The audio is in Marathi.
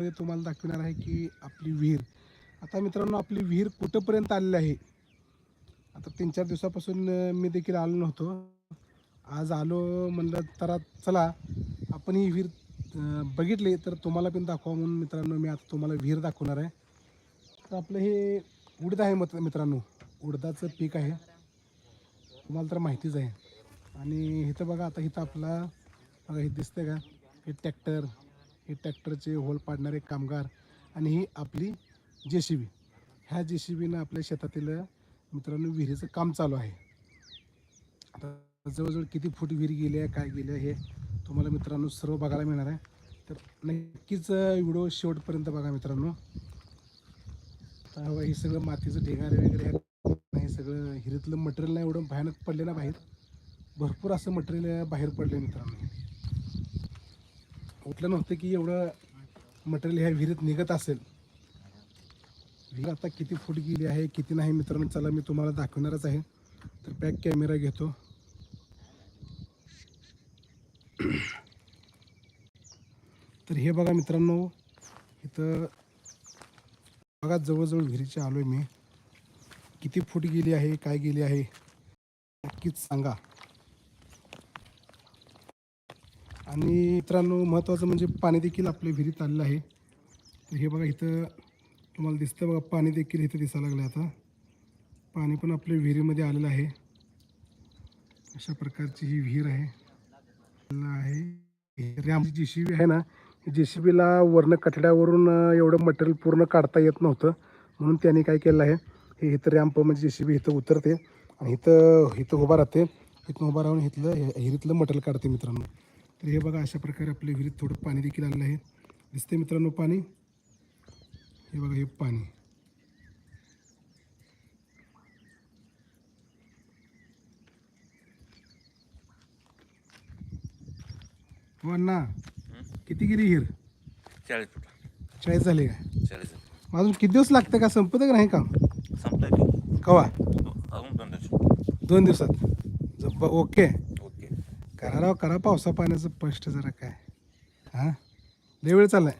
मध्ये तुम्हाला दाखवणार आहे की आपली विहीर. आता मित्रांनो आपली विहीर कुठंपर्यंत आलेली आहे? आता तीन चार दिवसापासून मी देखील आलो नव्हतो. आज आलो म्हणलं तर चला आपण ही विहीर बघितली तर तुम्हाला पण दाखवा म्हणून मित्रांनो मी आता तुम्हाला विहीर दाखवणार आहे. तर आपलं हे उडीद आहे मत मित्रांनो. उडदाचं पीक आहे. तुम्हाला तर माहितीच आहे. आणि इथं बघा आता इथं आपला बघा हे दिसतंय का? हे ट्रॅक्टर. हे ट्रॅक्टरचे होल पाडणारे कामगार आणि ही आपली जे सी बी ह्या जे सी बीनं आपल्या शेतातील मित्रांनो विहिरीचं काम चालू आहे. आता जवळजवळ किती फूट विहीर गेली आहे काय गेली आहे हे तुम्हाला मित्रांनो सर्व बघायला मिळणार आहे. तर नक्कीच व्हिडिओ शेवटपर्यंत बघा मित्रांनो. हे सगळं मातीचं ढेगारे वगैरे हे सगळं हिरीतलं मटेरियल नाही एवढं भयानक पडले ना बाहेर. भरपूर असं मटेरियल बाहेर पडले मित्रांनो. उठलं नव्हतं की एवढं मटेरियल ह्या विहिरीत निघत असेल. विहीर आता किती फूट गेली आहे किती नाही मित्रांनो चला मी तुम्हाला दाखवणारच आहे. तर बॅक कॅमेरा घेतो. तर हे बघा मित्रांनो इथं बघा जवळजवळ विहिरीचे आहे मी. किती फूट गेली आहे काय गेली आहे नक्कीच सांगा. आणि मित्रांनो महत्त्वाचं म्हणजे पाणी देखील आपल्या विहिरीत आलेलं आहे. तर हे बघा इथं तुम्हाला दिसतं बघा पाणी देखील इथं दिसायला लागलं आता. पाणी पण आपल्या विहिरीमध्ये आलेलं आहे. अशा प्रकारची ही विहीर आहे. आहे. रॅम जी सी बी आहे ना जे सी बीला वर्ण कठड्यावरून एवढं मटेरियल पूर्ण काढता येत नव्हतं. म्हणून त्यांनी काय केलं आहे हे इथं रॅम्प म्हणजे जे सी बी इथं उतरते आणि इथं इथं उभा राहते. इथं उभा राहून इथलं हे- हिरीतलं मटेरियल काढते मित्रांनो. तर हे बघा अशा प्रकारे आपल्या विहिरीत थोडं पाणी देखील आलेलं आहे. दिसते मित्रांनो पाणी? हे बघा हे पाणी. हो अण्णा किती गेली हिर चाळीस फूट. चाळीस झाली का चाळीस अजून किती दिवस लागतं का? संपतं का नाही काम? संपलाय ते कवा? अजून दोन दिवस. दोन दिवसात. ओके. करा राव करा पावसा पाण्याचं स्पष्ट जरा काय. हां? लय वेळ चाललाय.